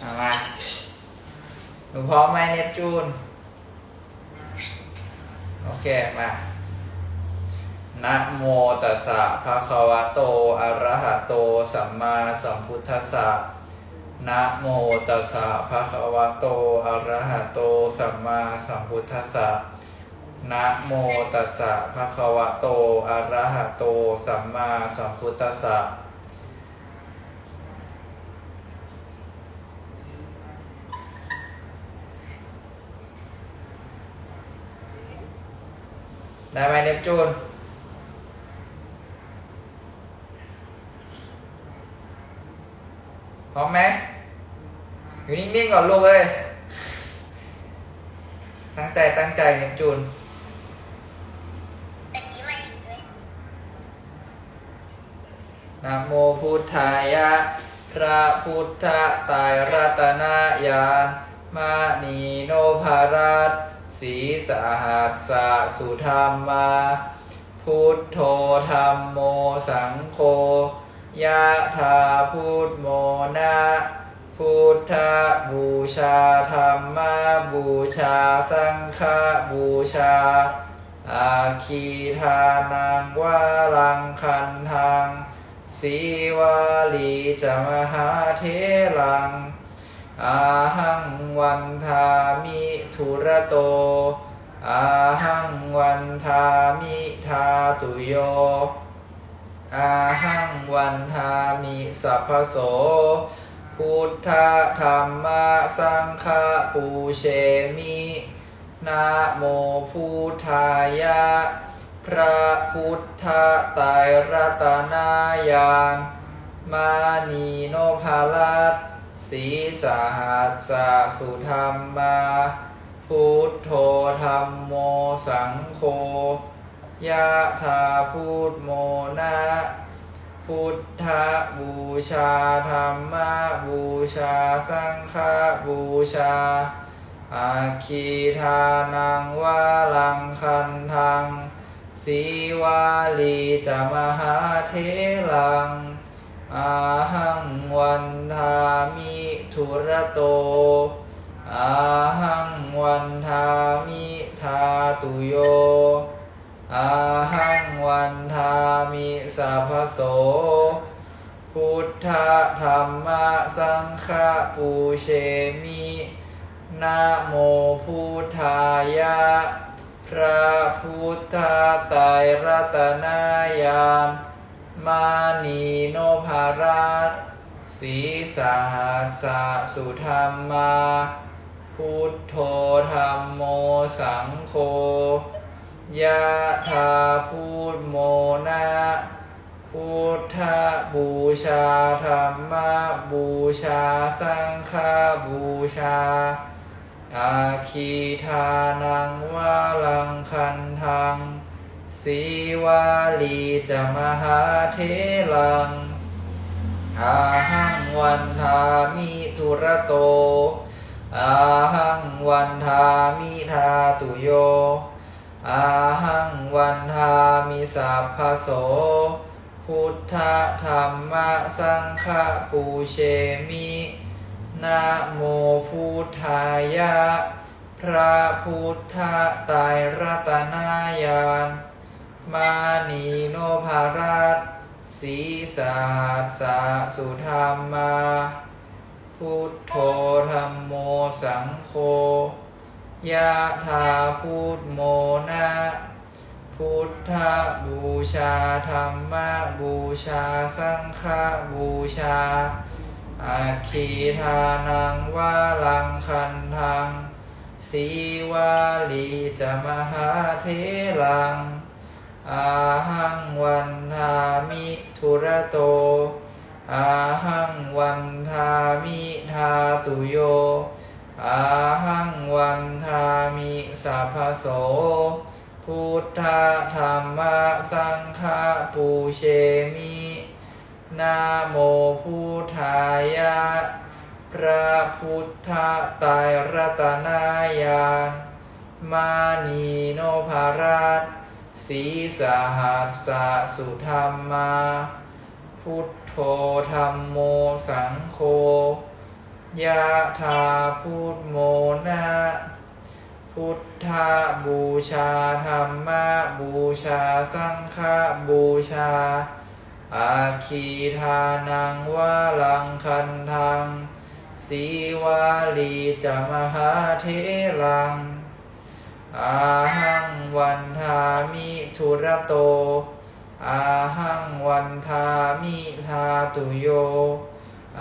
เอามาหนูพร้อมไหมเนปจูน โอเค มานะโมตัสสะภะคะวะโต อะระหะโต สัมมาสัมพุทธัสสะนะโมตัสสะภะคะวะโต อะระหะโต สัมมาสัมพุทธัสสะนะโมตัสสะภะคะวะโต อะระหะโต สัมมาสัมพุทธัสสะ ได้ไหมเนปจูนพร้อมไหมอยู่นิ่งๆก่อนลูกเอ้ยตั้งใจตั้งใจเนปจูนนะโมพุทธายะ พระพุทธไตรรัตนาญาณมานีโนภารัต สีสหัสสะสุธรรมาพุทโธธรรมโมสังโฆยะธาพุทโมนะพุทธบูชาธรรมบูชาสังฆบูชา อาคีทานังวาลังคันทังสีวาลีจะมหาเทลัง อาหังวันทามิทุระโต อาหังวันทามิทาตุโย อาหังวันทามิสัพพโส พุทธธรรมสังฆปูเชมินะโมพุทธายะ พระพุทธไตรรัตนญาณมานีโนภาลั สีสหัสสะสุธรรมา พุทโธธรรมโมสังโฆยะธาพุทโมนะพุทธบูชาธรรมบูชา สังฆบูชา อาคีทานังวาลังคันทังสีวาลีจะมหาเทลังอา รรมสังฆปูเชมินะโมพุทธายะ พระพุทธไตรรัตนาญาณมานีโนภารัตสีสหัสสุธรรมา พุทโธธรรมโมสังโฆยะธาพุทโมนะ พุทธบูชาธรรมบูชา สังฆบูชา อาคีทานังวาลังคันทังสีวาลีจะมหาเทลังอาหังวันทามิทุระโต อาหังวันทามิทาตุโย อาหังวันทามิสัพพโส พุทธธรรมสังฆปูเชมินะโมพุทธายะ พระพุทธไตรรัตนญาณมานีโนภารัตสีสหัสสะสุธรรมา พุทโธธรรมโมสังโฆยะธาพุทโมนะ พุทธบูชาธรรมบูชาสังฆบูชาอาคีทานังวาลังคันทังสีวาลีจะมหาเทลัง อาหังวันทามิทุระโต อาหังวันทามิทาตุโย อาหังวันทามิสัพพโส พุทธธรรมสังฆปูเชมินะโมพุทธายะ พระพุทธไตรรัตนญามานีโนภารัตสีสหัสสะสุธรรมา พุทโธธรรมโมสังโฆยะธาพุทโมนะ พุทธบูชาธรรมบูชา สังฆบูชา อาคีทานังวาลังคันทังสีวาลีจะมหาเทลัง อาหังวันทามิทุระโต อาหังวันทามิทาตุโย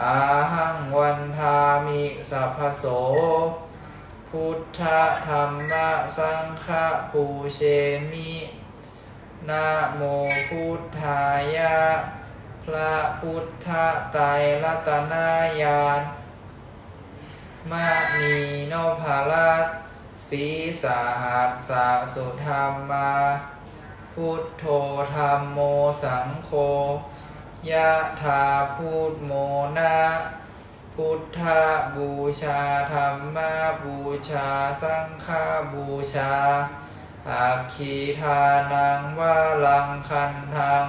อาหังวันทามิสัพพโส พุทธธรรมสังฆปูเชมินะโมพุทธายะ พระพุทธไตรรัตนายานมานีโนภาลัสสีสาหัสสะสุธรรมา พุทโธธรรมโมสังโฆยะธาพุทโมนะ พุทธบูชาธรรมบูชา สังฆบูชาอาคีทานังวาลังคันทัง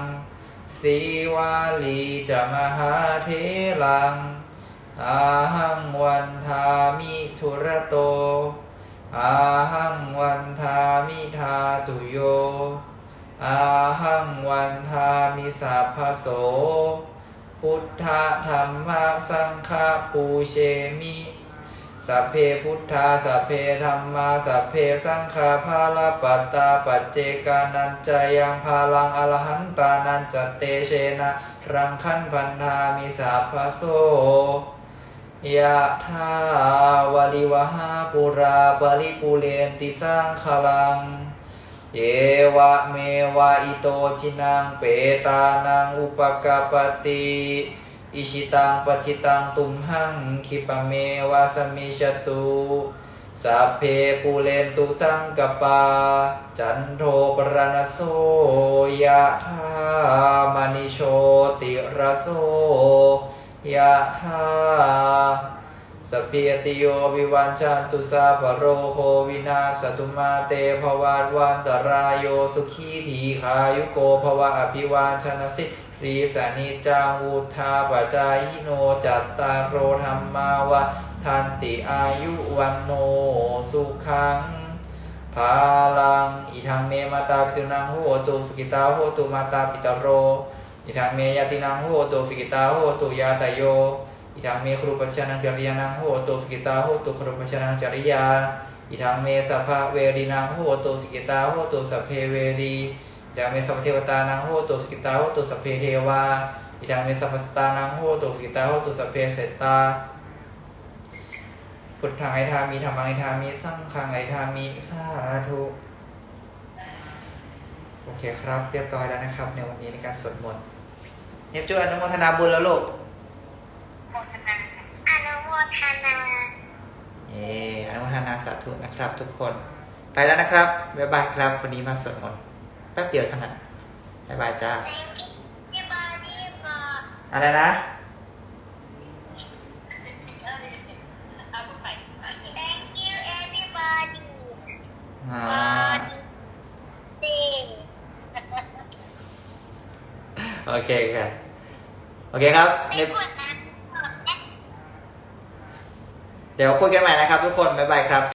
สีวาลีจะมหาเทลัง อาหังวันทามิทุระโต อาหังวันทามิทาตุโย อาหังวันทามิสัพพโส พุทธธรรมสังฆปูเชมิสัพเพพุทธาสัพเพธรรมาสัพเพสังฆาภาลปัตตาปัจเจกานันจายังภาลังอรหันตานันจเตเชนะรังคันพันธามิสัพพโสยะธาวลิวหาปุราปริปุเรนติสังขลัง เยวะเมวะอิโตจินังเปตานังอุปกปปติอิชิตังปชิตังตุมหังคิปะเมวะสมิชตุสัพเพปูเรนตุสังกปา จันโทปรณโสยะธามณิโชติระโสยะธา สเพียติโยวิวันชันตุสาปโรโควินาสตุมาเตภวัตวันตรายโยสุขีทีขายุโกภวะอภิวานชนะสิรีสนิจังวุธาปจายโนจัตตาโรธรรมาวะทันติอายุวันโนสุขังภาลังอิทังเมมาตาปิตุนังโหตุสกิตาโหตุมาตาปิตโร อิทังเมยตินังโหตุสกิตาโหตุยาตโย อิทังเมครูปัญชนังจริยานังโหตุสกิตาโหตุครูปัญชนังจริยาอิทังเมสัพพะเวรีนังโหตุสกิตาโหตุสัพเพเวรีอิทังเมสัพเทวตานังโหตุสกิตาโหตุสัพเพเทวาอิทังเมสัพสตานังโหตุสกิตาโหตุสัพเพเสตตาพุทธังไอทามีธรรมังไอทามีสังฆังไอทามีสาธุโอเคครับ เรียบร้อยแล้วนะครับ ในวันนี้ในการสวดมนต์เนบจูอนุโมทนาบุญแล้วลูก ทนาเย่อนุโมทนาสาธุนะครับ ทุกคน ไปแล้วนะครับ บ๊ายบายครับ วันนี้มาสวดมนต์แป๊บเดียวเท่านั้น บ๊ายบายจ้าที่บอดี้บอกอะไรนะ thank you everybody อ่า body โอเคครับ โอเคครับไม่เนบ กดนะ เดี๋ยวคุยกันใหม่นะครับทุกคน บ๊ายบายครับ